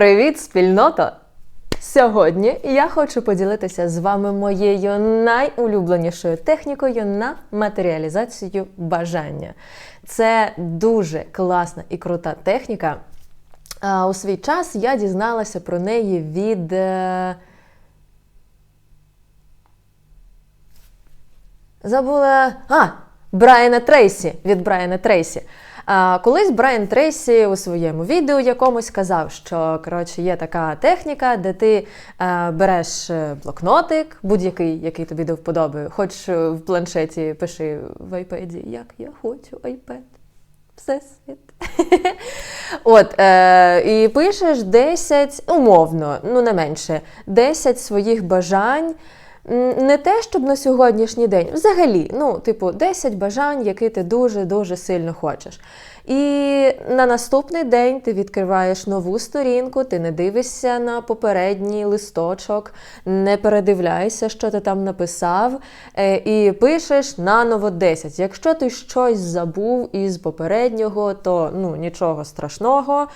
Привіт, спільнота! Сьогодні я хочу поділитися з вами моєю найулюбленішою технікою на матеріалізацію бажання. Це дуже класна і крута техніка. А у свій час я дізналася про неї від. е, Забула. А! Брайана Трейсі від Брайана Трейсі. Колись Брайан Трейсі у своєму відео якомусь сказав, що коротше, є така техніка, де ти е, береш е, блокнотик, будь-який, який тобі до вподоби, хоч е, в планшеті пиши в айпеді, як я хочу айпед. Всесвіт. От, е, і пишеш 10, умовно, ну не менше, 10 своїх бажань. Не те, щоб на сьогоднішній день, взагалі, ну, типу, 10 бажань, які ти дуже-дуже сильно хочеш. І на наступний день ти відкриваєш нову сторінку, ти не дивишся на попередній листочок, не передивляєшся, що ти там написав, е, і пишеш наново 10. Якщо ти щось забув із попереднього, то ну, нічого страшного.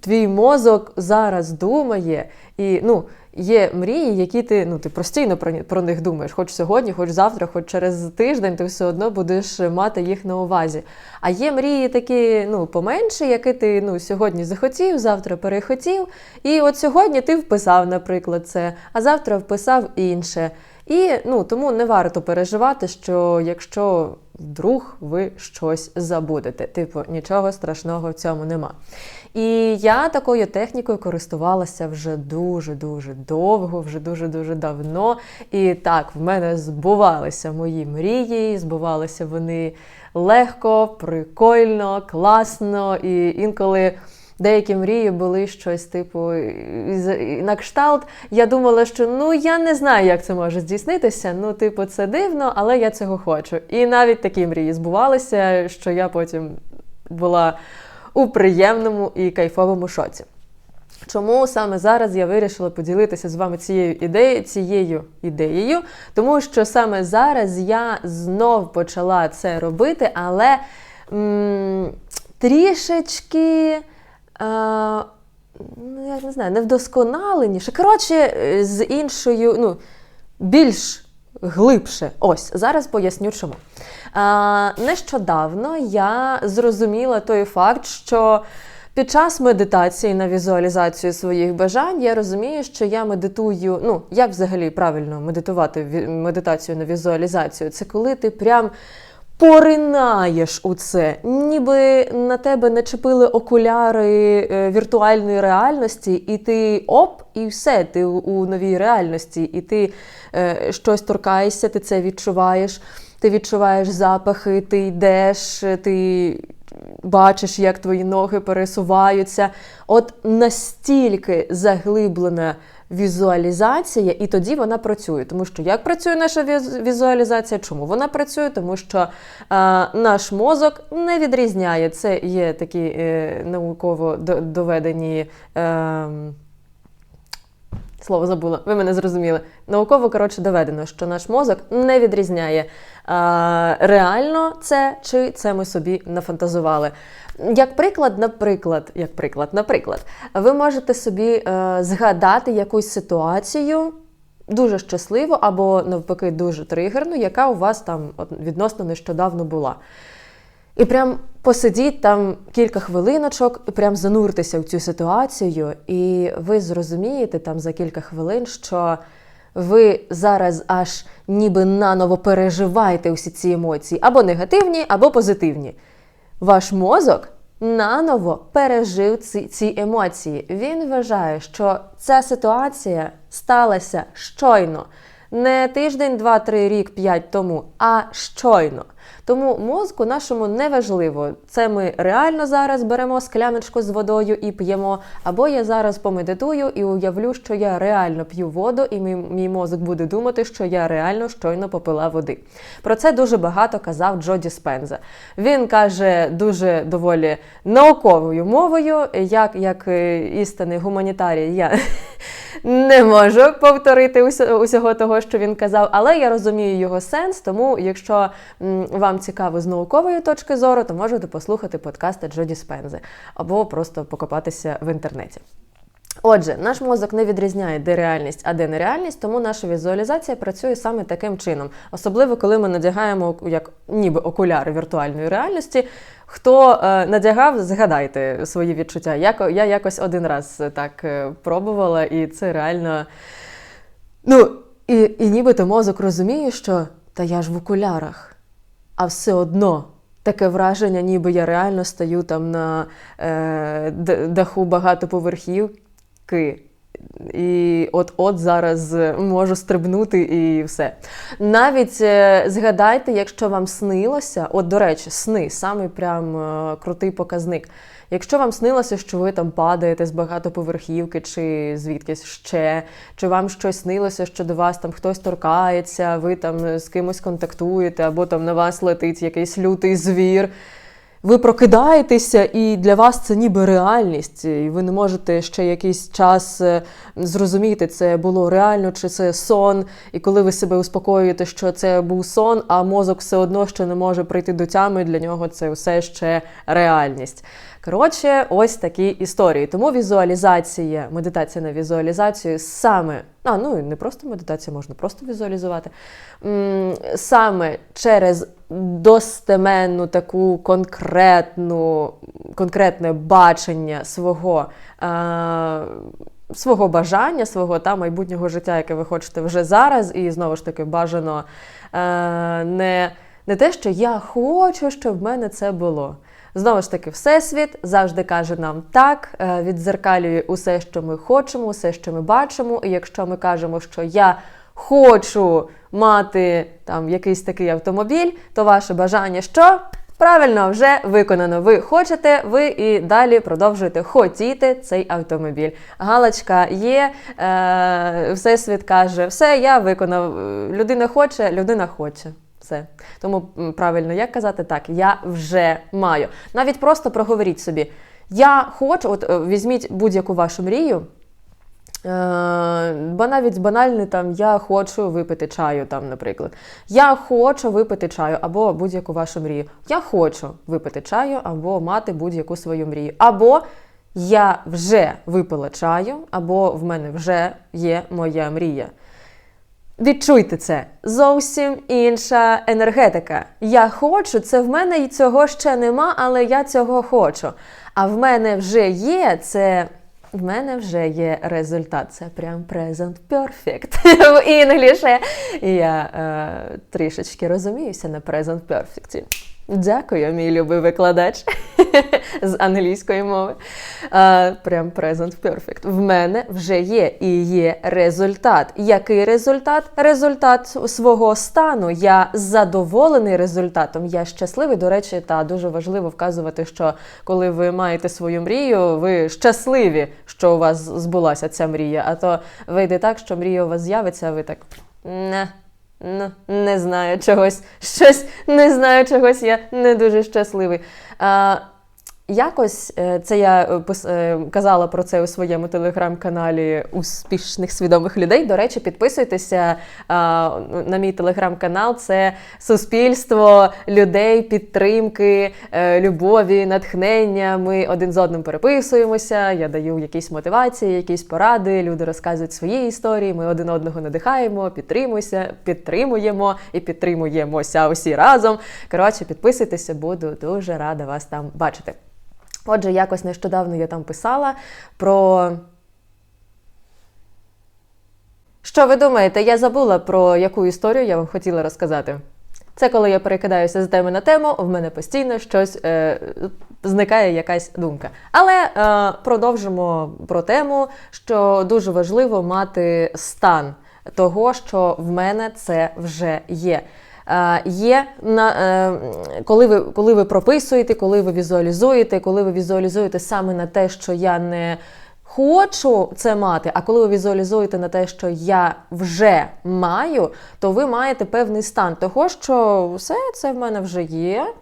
Твій мозок зараз думає, і ну, є мрії, які ти ну, ти постійно про, них думаєш. Хоч сьогодні, хоч завтра, хоч через тиждень, ти все одно будеш мати їх на увазі. А є мрії такі ну, поменше, які ти ну, сьогодні захотів, завтра перехотів. І от сьогодні ти вписав, наприклад, це, а завтра вписав інше. І ну, тому не варто переживати, що якщо вдруг ви щось забудете. Типу, нічого страшного в цьому нема. І я такою технікою користувалася вже дуже-дуже довго, вже дуже-дуже давно. І так, в мене збувалися мої мрії, збувалися вони легко, прикольно, класно. І інколи деякі мрії були щось типу на кшталт. Я думала, що ну я не знаю, як це може здійснитися. Ну, типу, це дивно, але я цього хочу. І навіть такі мрії збувалися, що я потім була у приємному і кайфовому шоці. Чому саме зараз я вирішила поділитися з вами цією ідеєю, цією ідеєю? Тому що саме зараз я знов почала це робити, але м, трішечки. Е, ну, я не знаю, не вдосконаленіше. Коротше, е, з іншою, ну, більш глибше. Ось, зараз поясню чому. Нещодавно я зрозуміла той факт, що під час медитації на візуалізацію своїх бажань я розумію, що я медитую. Ну, як взагалі правильно медитувати медитацію на візуалізацію? Це коли ти прям поринаєш у це, ніби на тебе начепили окуляри е, віртуальної реальності, і ти оп, і все, ти у новій реальності, і ти е, щось торкаєшся, ти це відчуваєш. Ти відчуваєш запахи, ти йдеш, ти бачиш, як твої ноги пересуваються. От настільки заглиблена візуалізація, і тоді вона працює. Тому що як працює наша візуалізація? Чому вона працює? Тому що е, наш мозок не відрізняє. Це є такі е, науково доведені. Е, Слово забула, ви мене зрозуміли. Науково коротше доведено, що наш мозок не відрізняє а, реально це чи це ми собі нафантазували. Як приклад, наприклад, як приклад, наприклад, ви можете собі е, згадати якусь ситуацію дуже щасливу або навпаки дуже тригерну, яка у вас там відносно нещодавно була. І прям посидіть там кілька хвилиночок, і прям зануртеся в цю ситуацію, і ви зрозумієте там за кілька хвилин, що ви зараз аж ніби наново переживаєте усі ці емоції, або негативні, або позитивні. Ваш мозок наново пережив ці, ці емоції. Він вважає, що ця ситуація сталася щойно. Не тиждень, два, три, рік, п'ять тому, а щойно. Тому мозку нашому не важливо, це ми реально зараз беремо скляночку з водою і п'ємо, або я зараз помедитую і уявлю, що я реально п'ю воду, і мій, мій мозок буде думати, що я реально щойно попила води. Про це дуже багато казав Джо Діспенза. Він каже дуже доволі науковою мовою, як, як е, істинний гуманітарій. Я не можу повторити усього, того, що він казав, але я розумію його сенс. Тому, якщо м, цікаво з наукової точки зору, то можете послухати подкасти Джо Діспензи або просто покопатися в інтернеті. Отже, наш мозок не відрізняє, де реальність, а де нереальність, тому наша візуалізація працює саме таким чином. Особливо, коли ми надягаємо як ніби окуляри віртуальної реальності. Хто е, надягав, згадайте свої відчуття. Я, я якось один раз так е, пробувала, і це реально. Ну, і, і нібито мозок розуміє, що та я ж в окулярах, а все одно. Таке враження, ніби я реально стою там на е, даху багатоповерхівки. І от-от зараз можу стрибнути і все. Навіть е, згадайте, якщо вам снилося, от, до речі, сни самий прям е, крутий показник. Якщо вам снилося, що ви там падаєте з багатоповерхівки, чи звідкись ще, чи вам щось снилося, що до вас там хтось торкається, ви там з кимось контактуєте, або там на вас летить якийсь лютий звір. Ви прокидаєтеся, і для вас це ніби реальність, і ви не можете ще якийсь час е, зрозуміти, це було реально чи це сон. І коли ви себе успокоюєте, що це був сон, а мозок все одно ще не може прийти до тями, для нього це все ще реальність. Коротше, ось такі історії. Тому візуалізація, медитація на візуалізацію саме, а ну і не просто медитація, можна просто візуалізувати. Саме через достеменну таку конкретну, конкретне бачення свого. Е Свого бажання, свого та майбутнього життя, яке ви хочете вже зараз, і знову ж таки бажано е, не не те, що я хочу, щоб в мене це було. Знову ж таки, Всесвіт завжди каже нам так, е, відзеркалює усе, що ми хочемо, усе, що ми бачимо. І якщо ми кажемо, що я хочу мати там якийсь такий автомобіль, то ваше бажання що? Правильно, вже виконано. Ви хочете, ви і далі продовжуєте хотіти цей автомобіль. Галочка є, е, всесвіт каже, все, я виконав. Людина хоче, людина хоче. Все. Тому правильно як казати так, я вже маю. Навіть просто проговоріть собі. Я хочу, от е, візьміть будь-яку вашу мрію. Е, бо навіть банальний там я хочу випити чаю, там, наприклад. Я хочу випити чаю або будь-яку вашу мрію. Я хочу випити чаю або мати будь-яку свою мрію. Або я вже випила чаю, або в мене вже є моя мрія. Відчуйте це зовсім інша енергетика. Я хочу, це в мене і цього ще нема, але я цього хочу. А в мене вже є це. В мене вже є результат. Це прям present perfect в інгліше. Я е, трішечки розуміюся на present perfect. Дякую, мій любий викладач з англійської мови. А, Прям present perfect. В мене вже є і є результат. Який результат? Результат свого стану. Я задоволений результатом. Я щасливий. До речі, та дуже важливо вказувати, що коли ви маєте свою мрію, ви щасливі, що у вас збулася ця мрія. А то вийде так, що мрія у вас з'явиться, а ви так. не. Ну, не знаю чогось, щось не знаю чогось, я не дуже щасливий. А, Якось е, це я е, е, казала про це у своєму телеграм-каналі успішних свідомих людей. До речі, підписуйтеся на мій телеграм-канал. Це суспільство людей, підтримки, любові, натхнення. Ми один з одним переписуємося. Я даю якісь мотивації, якісь поради. Люди розказують свої історії. Ми один одного надихаємо, підтримуємося, підтримуємо і підтримуємося усі разом. Коротше, підписуйтеся, буду дуже рада вас там бачити. Отже, якось нещодавно я там писала про. Що ви думаєте, я забула про яку історію я вам хотіла розказати? Це коли я перекидаюся з теми на тему, в мене постійно щось е, зникає якась думка. Але е, продовжимо про тему, що дуже важливо мати стан того, що в мене це вже є. Е, є на е, коли ви коли ви прописуєте, коли ви візуалізуєте, коли ви візуалізуєте саме на те, що я не хочу це мати, а коли ви візуалізуєте на те, що я вже маю, то ви маєте певний стан того, що все це в мене вже є.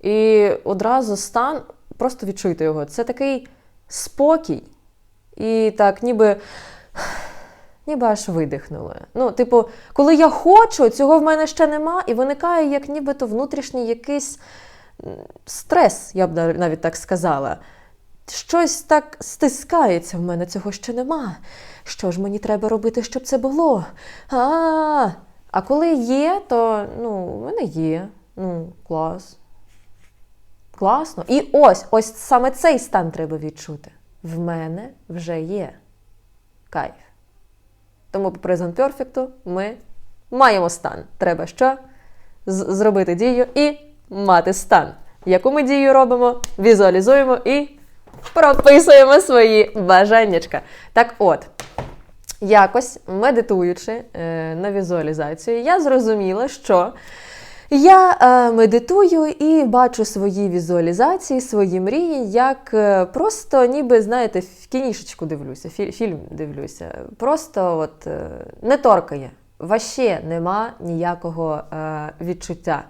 І одразу стан, просто відчуйте його. Це такий спокій. І так, ніби ніби аж видихнули. Ну, типу, коли я хочу, цього в мене ще нема, і виникає як нібито внутрішній якийсь стрес, я б навіть так сказала. щось так стискається в мене, цього ще нема. Що ж мені треба робити, щоб це було? А, а коли є, то ну, в мене є. Ну, клас. Класно. І ось, ось саме цей стан треба відчути. В мене вже є кайф. Тому по Present Perfect ми маємо стан. Треба що? Зробити дію і мати стан. Яку ми дію робимо? Візуалізуємо і прописуємо свої бажаннячка. Так от, якось медитуючи е, на візуалізацію, я зрозуміла, що я е, медитую і бачу свої візуалізації, свої мрії, як е, просто, ніби, знаєте, в кінішечку дивлюся, фі- фільм дивлюся. Просто от е, не торкає. Ваще нема ніякого е, відчуття.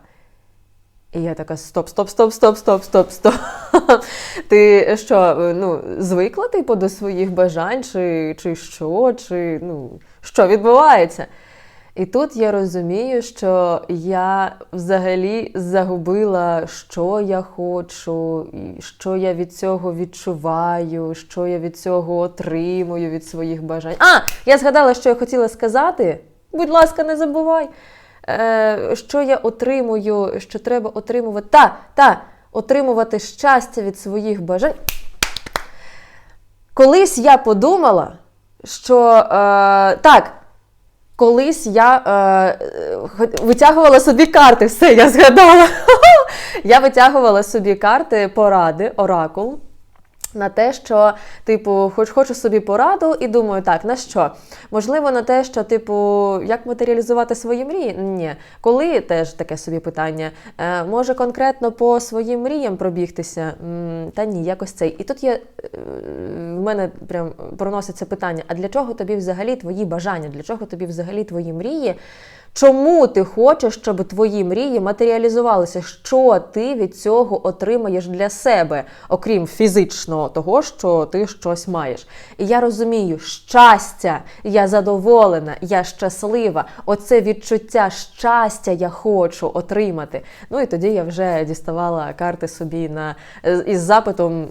І я така: стоп, стоп, стоп, стоп, стоп, стоп, стоп. Ти що, е, ну, звикла типу, до своїх бажань, чи, чи що, чи ну, що відбувається? І тут я розумію, що я взагалі загубила, що я хочу, що я від цього відчуваю, що я від цього отримую від своїх бажань. А, я згадала, що я хотіла сказати. Будь ласка, не забувай, е, що я отримую, що треба отримувати. Та, та, отримувати щастя від своїх бажань. Колись я подумала, що е, так. Колись я е, витягувала собі карти, все, я згадала. я витягувала собі карти поради, оракул. На те, що, типу, хоч хочу собі пораду, і думаю, так, на що? Можливо, на те, що, типу, як матеріалізувати свої мрії? Ні. Коли теж таке собі питання. Е, може конкретно по своїм мріям пробігтися? М, та ні, якось цей. І тут є е, в мене прям проноситься питання: а для чого тобі взагалі твої бажання? Для чого тобі взагалі твої мрії? Чому ти хочеш, щоб твої мрії матеріалізувалися? Що ти від цього отримаєш для себе, окрім фізичного того, що ти щось маєш? І я розумію, щастя, я задоволена, я щаслива. Оце відчуття щастя я хочу отримати. Ну і тоді я вже діставала карти собі на із запитом.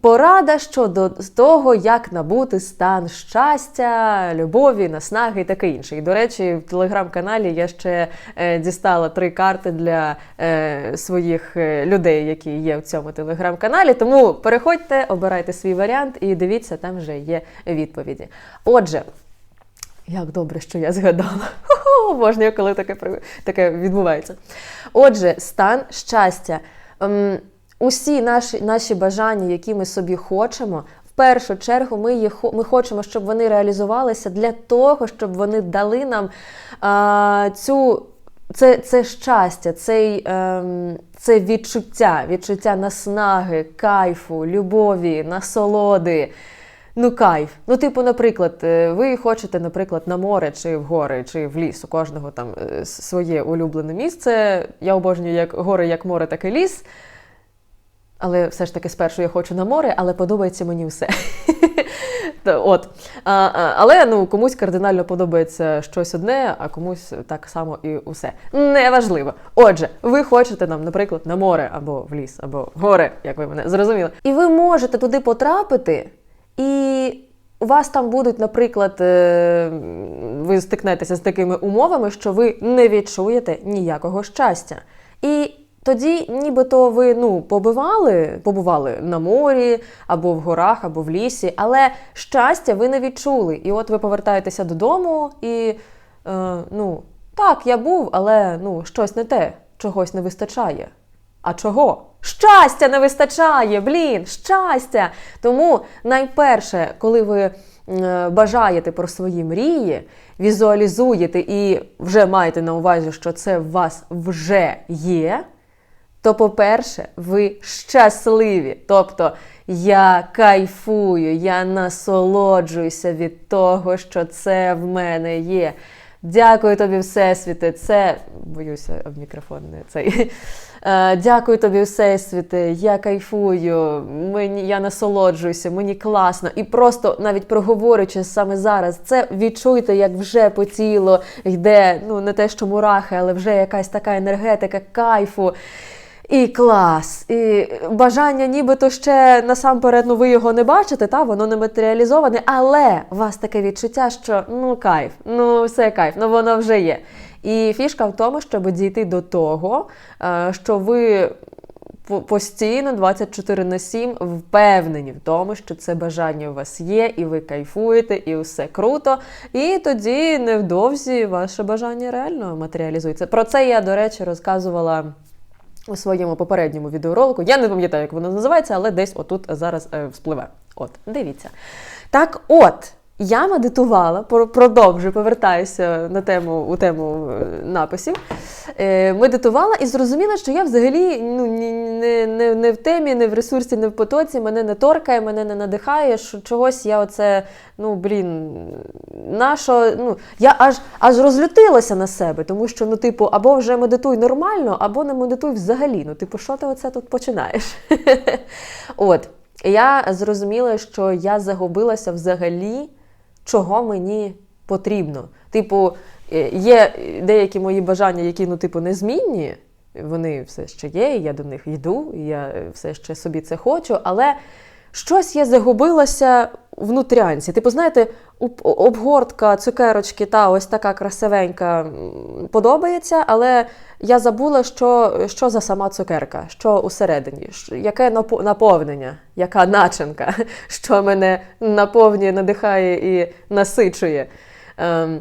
Порада щодо того, як набути стан щастя, любові, наснаги і таке інше. І, до речі, в телеграм-каналі я ще е, дістала три карти для е, своїх е, людей, які є в цьому телеграм-каналі. Тому переходьте, обирайте свій варіант і дивіться, там вже є відповіді. Отже. Як добре, що я згадала. Обожнюю, коли таке, таке відбувається. Отже, стан щастя. Усі наші, наші бажання, які ми собі хочемо, в першу чергу ми, їх, ми хочемо, щоб вони реалізувалися для того, щоб вони дали нам а, цю. Це, це щастя, цей, ем, це відчуття, відчуття наснаги, кайфу, любові, насолоди. Ну, кайф. Ну, типу, наприклад, е, ви хочете, наприклад, на море чи в гори, чи в ліс. У кожного там е, своє улюблене місце. Я обожнюю як гори, як море, так і ліс. Але все ж таки спершу я хочу на море, але подобається мені все. От. Але ну, комусь кардинально подобається щось одне, а комусь так само і усе. Неважливо. Отже, ви хочете нам, наприклад, на море або в ліс, або в гори, як ви мене зрозуміли. І ви можете туди потрапити, і у вас там будуть, наприклад, е, ви стикнетеся з такими умовами, що ви не відчуєте ніякого щастя. І тоді, нібито ви ну, побивали, побували на морі, або в горах, або в лісі, але щастя ви не відчули. І от ви повертаєтеся додому і е, ну, так, я був, але ну, щось не те, чогось не вистачає. А чого? Щастя не вистачає, блін, щастя! Тому найперше, коли ви е, бажаєте про свої мрії, візуалізуєте і вже маєте на увазі, що це в вас вже є, то, по-перше, ви щасливі. Тобто я кайфую, я насолоджуюся від того, що це в мене є. Дякую тобі, Всесвіте. Це боюся об мікрофон не цей. Е, Дякую тобі, Всесвіте. Я кайфую, мені я насолоджуюся, мені класно. І просто навіть проговорюючи саме зараз, це відчуйте, як вже по тілу йде, ну не те, що мурахи, але вже якась така енергетика кайфу. І клас, і бажання, нібито ще насамперед, ну ви його не бачите, та воно не матеріалізоване, але у вас таке відчуття, що ну кайф, ну все кайф, ну воно вже є. І фішка в тому, щоб дійти до того, е, що ви постійно 24 на 7 впевнені в тому, що це бажання у вас є, і ви кайфуєте, і все круто. І тоді невдовзі ваше бажання реально матеріалізується. Про це я, до речі, розказувала. У своєму попередньому відеоролику. Я не пам'ятаю, як воно називається, але десь отут зараз е, вспливе. От, дивіться. Так от, я медитувала, про- продовжую, повертаюся на тему, у тему е, написів. Е, медитувала і зрозуміла, що я взагалі ну, не, не, не в темі, не в ресурсі, не в потоці, мене не торкає, мене не надихає, що чогось я оце, ну блін, нащо, ну, я аж, аж розлютилася на себе, тому що, ну, типу, або вже медитуй нормально, або не медитуй взагалі. Ну, типу, що ти оце тут починаєш? От. Я зрозуміла, що я загубилася взагалі, чого мені потрібно. Типу, е, є деякі мої бажання, які, ну, типу, незмінні. Вони все ще є, і я до них йду, і я все ще собі це хочу, але щось я загубилася внутрянці. Типу, знаєте, обгортка цукерочки та ось така красивенька подобається, але я забула, що, що за сама цукерка, що усередині, яке наповнення, яка начинка, що мене наповнює, надихає і насичує. Ем,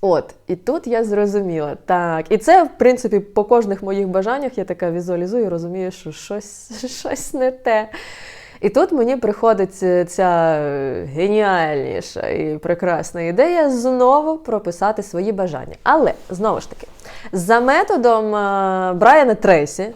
От, і тут я зрозуміла. Так, і це, в принципі, по кожних моїх бажаннях я така візуалізую, розумію, що щось, щось не те. І тут мені приходить е, ця е, геніальніша і прекрасна ідея знову прописати свої бажання. Але знову ж таки, за методом е, Брайана Трейсі,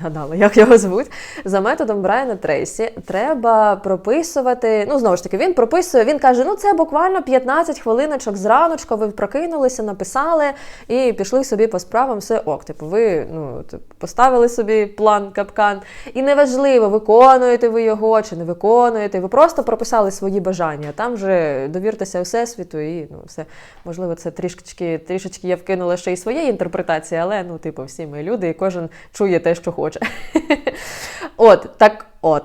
згадала, як його звуть. За методом Брайана Трейсі треба прописувати. Ну, знову ж таки, він прописує, він каже: ну це буквально 15 хвилиночок зраночку, ви прокинулися, написали і пішли собі по справам, все ок. Типу, ви ну, типу, поставили собі план, капкан. І неважливо, виконуєте ви його чи не виконуєте. Ви просто прописали свої бажання. Там вже довіртеся Всесвіту і ну, все. Можливо, це трішечки, трішечки я вкинула ще й своєї інтерпретації, але ну, типу, всі ми люди, і кожен чує те, що хоче. От, так от.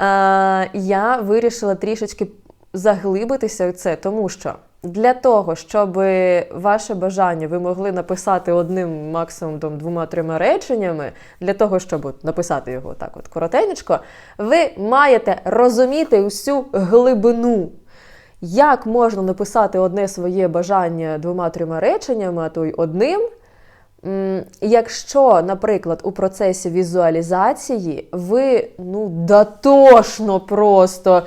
Е, я вирішила трішечки заглибитися в це, тому що для того, щоб ваше бажання ви могли написати одним максимум двома-трьома реченнями, для того, щоб написати його так от коротенечко, ви маєте розуміти всю глибину. Як можна написати одне своє бажання двома-трьома реченнями, а то й одним, Якщо, наприклад, у процесі візуалізації ви ну дотошно просто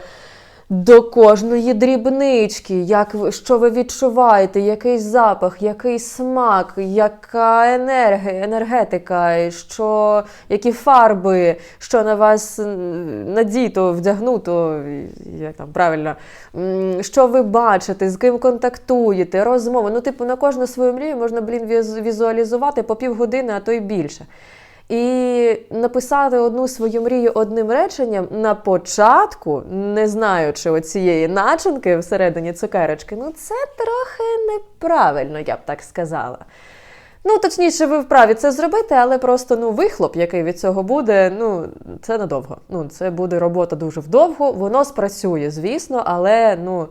до кожної дрібнички, як що ви відчуваєте, який запах, який смак, яка енергія, енергетика, що, які фарби, що на вас надіто, вдягнуто, як там правильно, що ви бачите, з ким контактуєте, розмови. Ну, типу, на кожну свою мрію можна, блін, візуалізувати по півгодини, а то й більше. І написати одну свою мрію одним реченням на початку, не знаючи оцієї начинки всередині цукерочки, ну це трохи неправильно, я б так сказала. Ну, точніше, ви вправі це зробити, але просто ну, вихлоп, який від цього буде, ну, це надовго. Ну, це буде робота дуже вдовго, воно спрацює, звісно, але ну.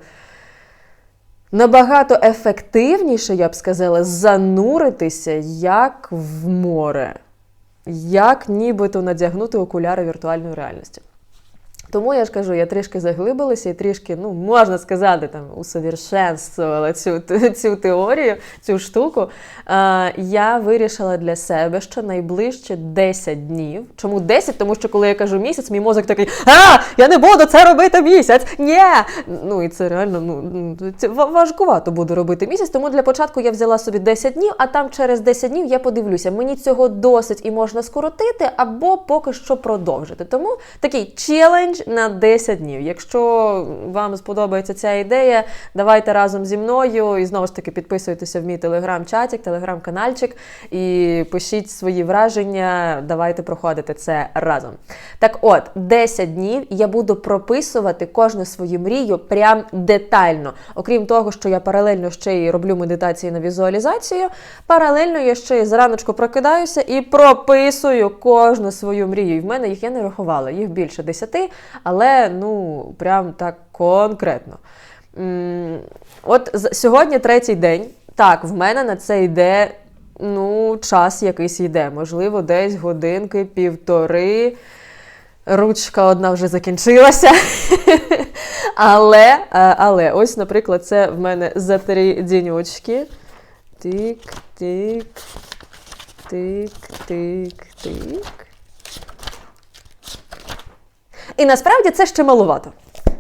Набагато ефективніше, я б сказала, зануритися як в море, як нібито надягнути окуляри віртуальної реальності. Тому я ж кажу, я трішки заглибилася і трішки, ну, можна сказати, там, усовершенствувала цю, цю теорію, цю штуку. Е, я вирішила для себе, що найближче 10 днів. Чому 10? Тому що коли я кажу місяць, мій мозок такий, а, я не буду це робити місяць. Ні! Ну і це реально ну, це важкувато буде робити місяць. Тому для початку я взяла собі 10 днів, а там через 10 днів я подивлюся, мені цього досить і можна скоротити, або поки що продовжити. Тому такий челендж на 10 днів. Якщо вам сподобається ця ідея, давайте разом зі мною і знову ж таки підписуйтеся в мій телеграм-чатик, телеграм-канальчик і пишіть свої враження. Давайте проходити це разом. Так от, 10 днів я буду прописувати кожну свою мрію прям детально. Окрім того, що я паралельно ще й роблю медитації на візуалізацію, паралельно я ще й зраночку прокидаюся і прописую кожну свою мрію. І в мене їх я не рахувала, їх більше 10, але ну прям так конкретно. От сьогодні третій день. Так, в мене на це йде ну, час якийсь йде. Можливо, десь годинки, півтори. Ручка одна вже закінчилася. але, е, але, ось, наприклад, це в мене за три дінючки. Тик, тик, тик, тик, тик. І насправді це ще малувато.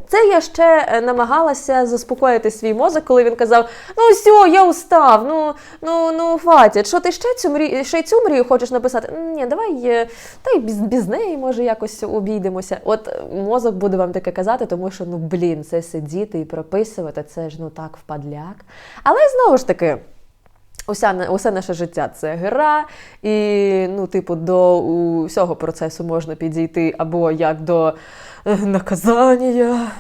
Це я ще е, намагалася заспокоїти свій мозок, коли він казав: Ну все, я устав, ну ну ну хватить, що ти ще цю мрію, ще й цю мрію хочеш написати? Ні, давай е, та й без, без неї може якось обійдемося. От е, мозок буде вам таке казати, тому що ну блін, це сидіти і прописувати, це ж ну так впадляк. Але знову ж таки. Уся, усе наше життя це гра, і ну, типу, до усього процесу можна підійти або як до е, наказання,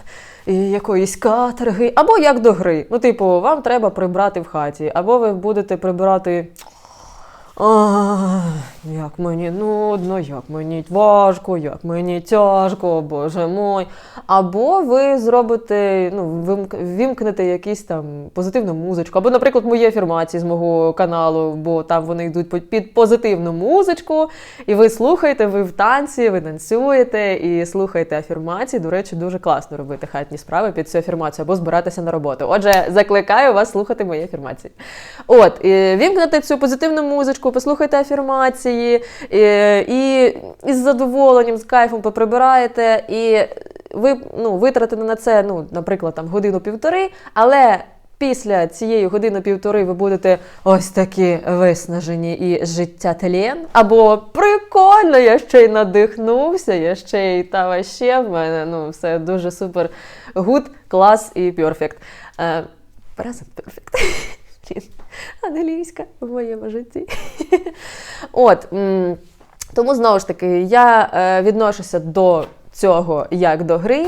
і якоїсь каторги, або як до гри. Ну, типу, вам треба прибрати в хаті, або ви будете прибирати. А, як мені нудно, як мені важко, як мені тяжко, боже мой. Або ви зробите, ну, вимк- вімкнете якісь там позитивну музичку, або, наприклад, мої афірмації з мого каналу, бо там вони йдуть під позитивну музичку, і ви слухаєте, ви в танці, ви танцюєте і слухаєте афірмації. До речі, дуже класно робити хатні справи під цю афірмацію або збиратися на роботу. Отже, закликаю вас слухати мої афірмації. От, і вімкнете цю позитивну музичку, послухайте афірмації, і, і із задоволенням, з кайфом поприбираєте, і ви ну, витратите на це, ну, наприклад, там годину-півтори, але. Після цієї години-півтори ви будете ось такі виснажені і життя тлен. Або прикольно, я ще й надихнувся, я ще й та ваще в мене ну, все дуже супер гуд, клас і перфект. Е, Present perfect. Блін, Англійська в моєму житті. От. Тому знову ж таки, я е, відношуся до цього як до гри.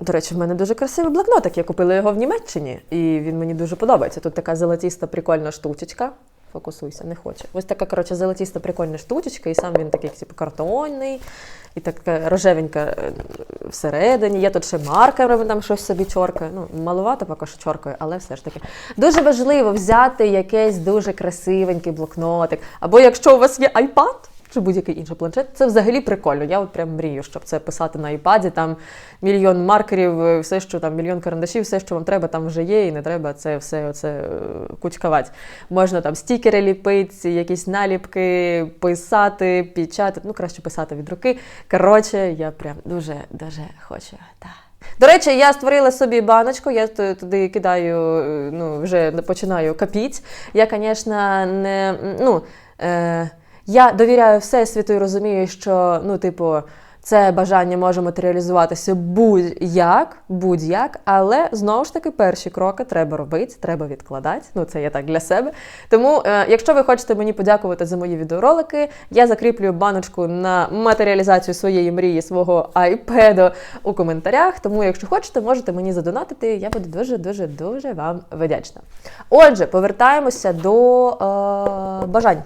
До речі, в мене дуже красивий блокнотик. Я купила його в Німеччині, і він мені дуже подобається. Тут така золотіста прикольна штучечка. Фокусуйся, не хоче. Ось така, коротше, золотіста прикольна штучечка, і сам він такий, типу, картонний, і така рожевенька е, всередині. Я тут ще маркером там щось собі чоркаю. Ну, малувато поки що чоркою, але все ж таки. Дуже важливо взяти якийсь дуже красивенький блокнотик. Або якщо у вас є iPad, чи будь-який інший планшет, це взагалі прикольно. Я от прям мрію, щоб це писати на iPad, там мільйон маркерів, е, все, що там, мільйон карандашів, все, що вам треба, там вже є, і не треба це все оце е, кучкавати. Можна там стікери ліпити, якісь наліпки, писати, печатати. Ну, краще писати від руки. Коротше, я прям дуже дуже хочу. Так. До речі, я створила собі баночку, я туди кидаю, е, ну, вже починаю капіть. Я, звісно, не. ну, е, я довіряю Всесвіту і розумію, що, ну, типу, це бажання може матеріалізуватися будь-як, будь-як, але знову ж таки перші кроки треба робити, треба відкладати. Ну, це я так для себе. Тому, е, якщо ви хочете мені подякувати за мої відеоролики, я закріплю баночку на матеріалізацію своєї мрії, свого iPad у коментарях. Тому, якщо хочете, можете мені задонатити. Я буду дуже, дуже, дуже вам вдячна. Отже, повертаємося до е, бажань.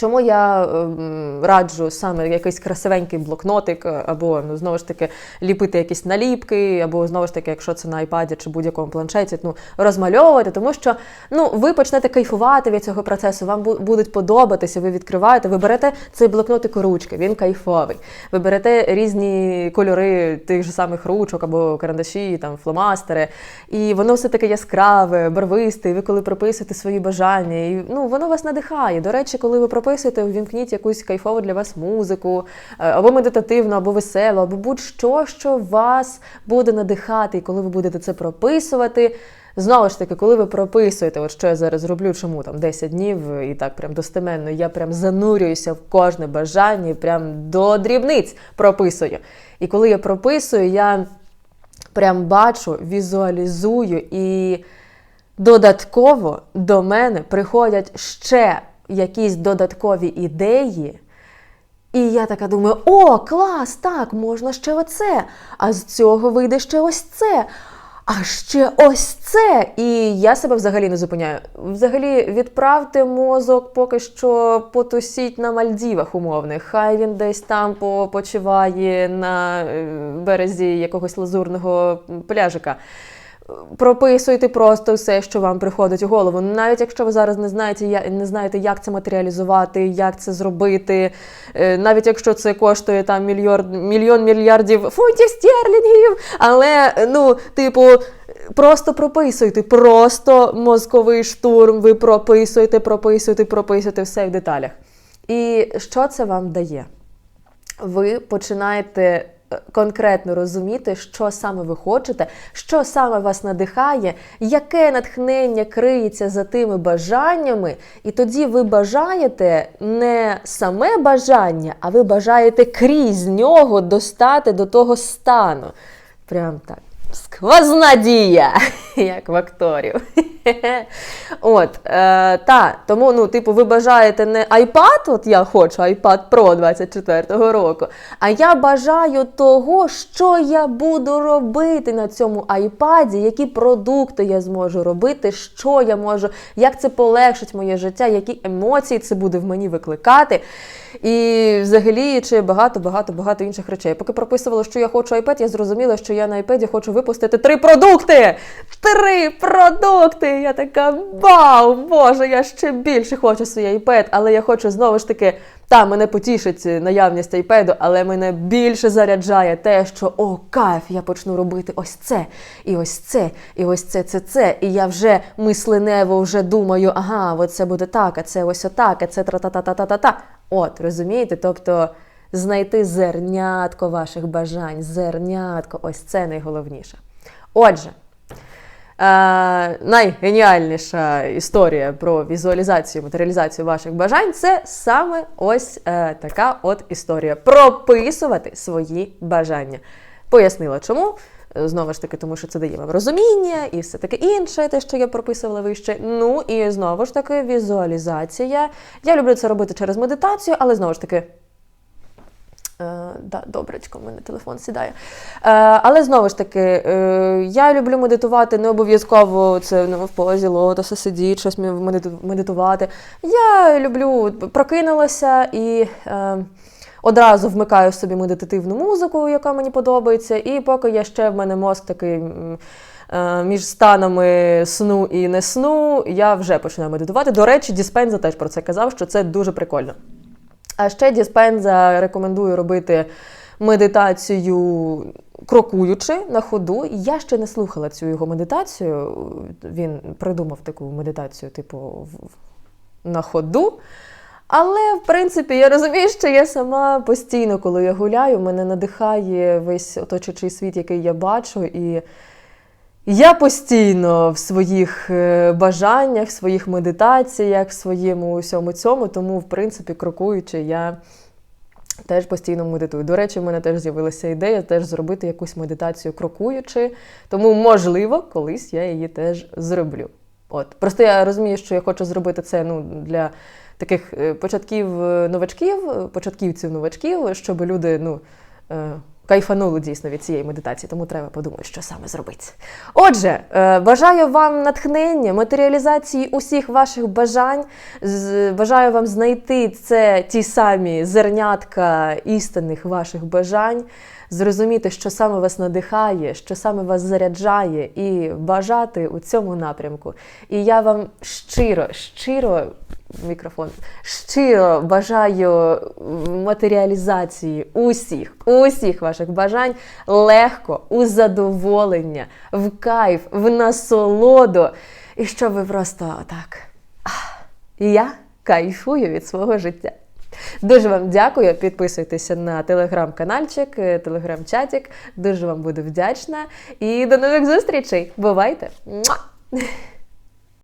Чому я ем, раджу саме якийсь красивенький блокнотик, е, або ну знову ж таки ліпити якісь наліпки, або знову ж таки, якщо це на iPad чи будь-якому планшеті, ну розмальовувати, тому що ну ви почнете кайфувати від цього процесу, вам будуть подобатися. Ви відкриваєте, ви берете цей блокнотик у ручки, він кайфовий. Ви берете різні кольори тих же самих ручок або карандаші, там фломастери, і воно все таке яскраве, барвисте. І ви коли прописуєте свої бажання, і ну воно вас надихає. До речі, коли ви прописуєте, увімкніть якусь кайфову для вас музику, е, або медитативну, або веселу, або будь-що, що вас буде надихати. І коли ви будете це прописувати, Знову ж таки, коли ви прописуєте, от що я зараз роблю, чому там 10 днів і так прям достеменно, я прям занурююся в кожне бажання, і прям до дрібниць прописую. І коли я прописую, я прям бачу, візуалізую і додатково до мене приходять ще якісь додаткові ідеї. І я така думаю: о, клас, так, можна ще оце. А з цього вийде ще ось це. А ще ось це. І я себе взагалі не зупиняю. Взагалі, відправте мозок поки що потусіть на Мальдівах умовних. Хай він десь там почиває на е, березі якогось лазурного пляжика. Прописуйте просто все, що вам приходить у голову. Навіть якщо ви зараз не знаєте, не знаєте, як це матеріалізувати, як це зробити, е, навіть якщо це коштує там мільйон, мільйон мільярдів фунтів стерлінгів, але ну, типу. Просто прописуйте, просто мозковий штурм, ви прописуєте, прописуєте, прописуєте все в деталях. І що це вам дає? Ви починаєте конкретно розуміти, що саме ви хочете, що саме вас надихає, яке натхнення криється за тими бажаннями, і тоді ви бажаєте не саме бажання, а ви бажаєте крізь нього достати до того стану. Прям так. Сквозна дія, як в акторів. От, е, та, Тому, ну, типу, ви бажаєте не iPad, от я хочу iPad Pro 24-го року, а я бажаю того, що я буду робити на цьому iPad, які продукти я зможу робити, що я можу, як це полегшить моє життя, які емоції це буде в мені викликати. І взагалі чи багато-багато багато інших речей. Поки прописувала, що я хочу iPad, я зрозуміла, що я на iPad хочу випустити три продукти. Три продукти! Я така вау! Боже, я ще більше хочу свій iPad, але я хочу знову ж таки. Та, мене потішить наявність iPad, але мене більше заряджає те, що о, кайф, я почну робити ось це, і ось це, і ось це, це, це. І я вже мисленево вже думаю, ага, от це буде так, а це ось отак, а це тра-та-та-та-та-та. От, розумієте? Тобто знайти зернятко ваших бажань, зернятко, ось це найголовніше. Отже. Е, найгеніальніша історія про візуалізацію, матеріалізацію ваших бажань це саме ось е, така от історія. Прописувати свої бажання. Пояснила чому. Знову ж таки, тому що це дає вам розуміння і все таке інше, те, що я прописувала вище. Ну і знову ж таки, візуалізація. Я люблю це робити через медитацію, але знову ж таки. Е, да, Добречко, в мене телефон сідає. Е, Але знову ж таки, е, я люблю медитувати, не обов'язково це ну, в позі лотоса сидіть, щось медитувати. Я люблю прокинулася і е, одразу вмикаю собі медитативну музику, яка мені подобається. І поки я ще в мене мозк такий. Е, між станами сну і не сну я вже починаю медитувати. До речі, Діспенза теж про це казав, що це дуже прикольно. А ще Діспенза рекомендую робити медитацію, крокуючи на ходу. Я ще не слухала цю його медитацію. Він придумав таку медитацію, типу, на ходу. Але, в принципі, я розумію, що я сама постійно, коли я гуляю, мене надихає весь оточуючий світ, який я бачу. І я постійно в своїх е, бажаннях, в своїх медитаціях, в своєму усьому цьому, тому, в принципі, крокуючи, я теж постійно медитую. До речі, в мене теж з'явилася ідея теж зробити якусь медитацію крокуючи, тому, можливо, колись я її теж зроблю. От. Просто я розумію, що я хочу зробити це ну, для таких е, початків е, новачків, початківців новачків, щоб люди, ну кайфанули дійсно від цієї медитації, тому треба подумати, що саме зробити. Отже, е, бажаю вам натхнення, матеріалізації усіх ваших бажань. Бажаю вам знайти це ті самі зернятка істинних ваших бажань. Зрозуміти, що саме вас надихає, що саме вас заряджає, і бажати у цьому напрямку. І я вам щиро, щиро мікрофон. Щиро бажаю матеріалізації усіх, усіх ваших бажань легко, у задоволення, в кайф, в насолоду. І що ви просто так. Я кайфую від свого життя. Дуже вам дякую. Підписуйтеся на телеграм-канальчик, е, телеграм-чатик. Дуже вам буду вдячна. І до нових зустрічей. Бувайте!